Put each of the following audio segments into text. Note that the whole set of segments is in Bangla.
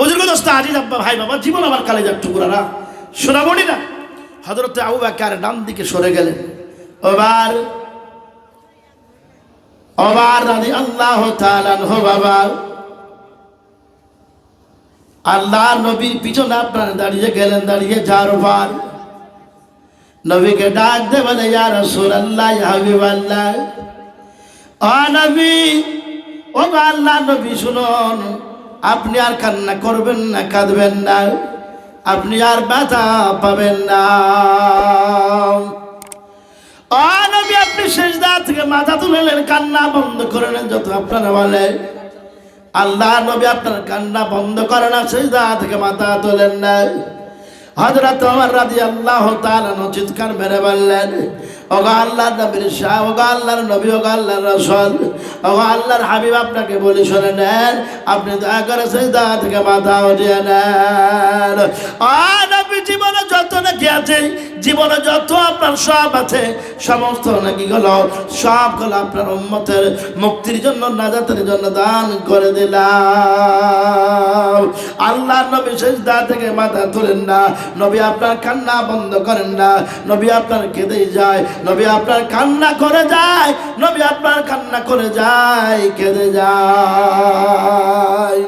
বুজুর্গ দোস্ত, আজিজ আব্বা ভাই, বাবা, জীবন আমার কালেজার টুকুরারা। শোনাবনি না হজরত আবু বাকার ডান দিকে সরে গেলেন। ওবার ওবার রাজি আল্লাহ হো বাবা। আল্লাহ নবীর পিছনে আপনারা দাঁড়িয়ে গেলেন, দাঁড়িয়ে যার ওবার নবীকে ডাক দে বলে, ইয়া রাসূলুল্লাহ, ইয়া হাবিবাল্লাহ। ও নবী, ও আল্লাহ নবী, শুনুন। আপনি আর কান্না করবেন না, কাঁদবেন না। আপনি আর ব্যথা পাবেন না। নবী, আপনি শেষদা থেকে মাথা তুলেলেন কান্না বন্ধ করে নেন, যত আপনারা বলেন আল্লাহ, নবী আপনার কান্না বন্ধ করে না শেষদা থেকে মাথা তোলেন না। হজরত আমার রাজি আল্লাহ চিৎকার মেরে বললেন, ওগা আল্লাহর নবীর শাহ, ওগা আল্লাহর নবী, ওগা আল্লাহর রসল ওগা আল্লাহর হাবিব আপনাকে বলে শুনে নেন। আপনি দয়া করে সেই দা থেকে মাথা উঠিয়ে নেন। ও আছে, জীবনে যত আপনার সব আছে, সমস্ত নাকি গুলো সবগুলো আপনার উম্মতের মুক্তির জন্য, নাজাতের জন্য দান করে দিলাম। আল্লাহ নবী শেষ দা থেকে মাথা তোলেন না, নবী আপনার কান্না বন্ধ করেন না, নবী আপনার কেঁদেই যায়, নবী আপনার কান্না করে যায়, নবী আপনার কান্না করে যায়, কেঁদে যায়।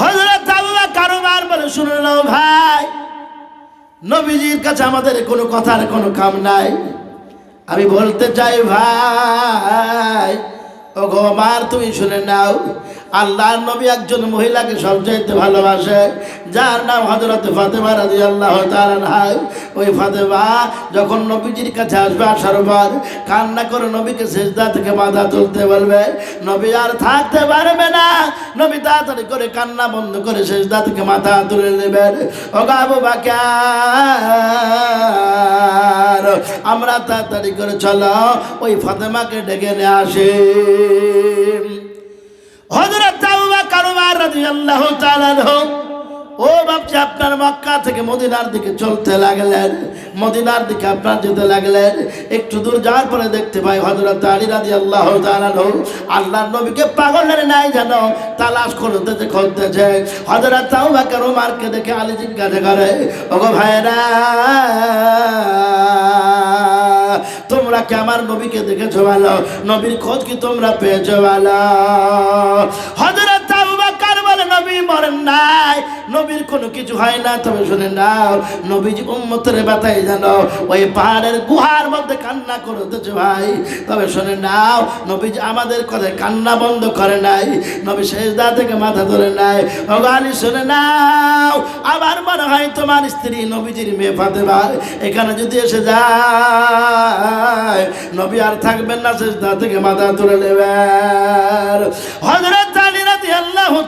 হজরত আবু কারোবার বলে, শুনে নাও ভাই নবীজির কাছে আমাদের কোনো কথার কোনো কাম নাই। আমি বলতে চাই ভাই ও গো আমার তুমি শুনে নাও। আল্লাহর নবী একজন মহিলাকে সবচাইতে ভালোবাসে, যার নাম হজরত ফাতেমা রাজি আল্লাহ তালান ওই ফাতেমা যখন নবীজির কাছে আসবে আসার পর, কান্না করে নবীকে শেষদা থেকে মাথা তুলতে বলবে, নবী আর থাকতে পারবে না। নবী তাড়াতাড়ি করে কান্না বন্ধ করে শেষদা থেকে মাথা তুলে নেবেন ও গাবু বাকার আমরা তাড়াতাড়ি করে চলো। ওই ফাতেমাকে ডেকে নিয়ে আসে। হজরত কারোবার রাদিয়াল্লাহু তাআলা ও বাপজি, আপনার মক্কা থেকে মদিনার দিকে চলতে লাগলেন। মদিনার দিকে আপনার যেতে লাগলেন। একটু দূর যাওয়ার পরে দেখতে পাই হজরত আলী রাজি আল্লাহ আল্লাহ নবীকে পাগলের নাই যেন তালাশ করতেছে। খুঁজতেছে হজরত তাও বাকার ওমারকে দেখে আলী জিজ্ঞাসা করে, ওগো ভাইরা তোমরা কি আমার নবীকে দেখেছ ভালো? নবীর খোঁজ কি তোমরা পেয়েছ ভালো? হজরত মরেন নাই। নবীর কোনো কিছু হয় না, তবে শুনে নাও, নবীজি উম্মতের ব্যথায় জানো ওই পাহাড়ের গুহার মধ্যে কান্না করতেছে ভাই। তবে শুনে নাও, নবীজি আমাদের কথায় কান্না বন্ধ করে নাই, নবী শেষদা থেকে মাথা ধরে নাই। ভগালি শুনে নাও আবার মনে হয় তোমার স্ত্রী নবীজির মেয়ে ফাতেমা, এখানে যদি এসে যায়, নবী আর থাকবেন না শেষদা থেকে মাথা তুলে নেবেন। হজরত আলী রাদিয়াল্লাহু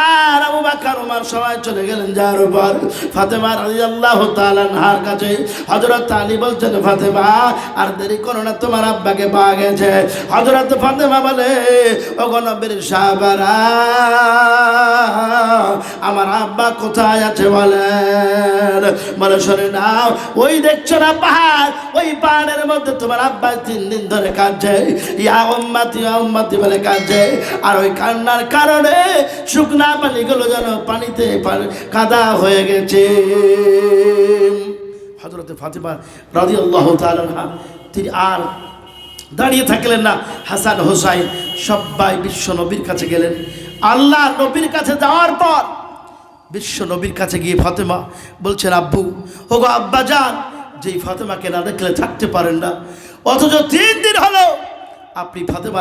আর আবু বকর ওমর সবাই চলে গেলেন যার উপর ফাতেমা রাদিয়াল্লাহু তাআলা আনহার কাছে হযরত আলী বলছেন, ফাতেমা, আর দেরি করো না, তোমার আব্বাকে পাওয়া গেছে। হযরত ফাতেমা বলে, ওগো নবীর সাহাবারা, আমার আব্বা কোথায় আছে বলেন? বলে শুনে নাও, ওই দেখছ না পাহাড়? ওই পাহাড়ের মধ্যে তোমার আব্বা তিন দিন ধরে কাঁদছে। ইয়া উম্মাতি উম্মাতি, বলে কাঁদছে। আর ওই কান্নার কারণে শুকনা পানিগুলো যেন পানিতে কাদা হয়ে গেছে। হজরতে ফাতিমা রাজি আল্লাহ তিনি আর দাঁড়িয়ে থাকলেন না। হাসান হোসাইন সবাই বিশ্ব নবীর কাছে গেলেন। আল্লাহ নবীর কাছে যাওয়ার পর বিশ্ব নবীর কাছে গিয়ে ফাতেমা বলছেন, আব্বু, ওগো আব্বা যান যেই ফাতেমাকে না দেখলে থাকতে পারেন না, অথচ তিন দিন হলো আপনি ফাতেমা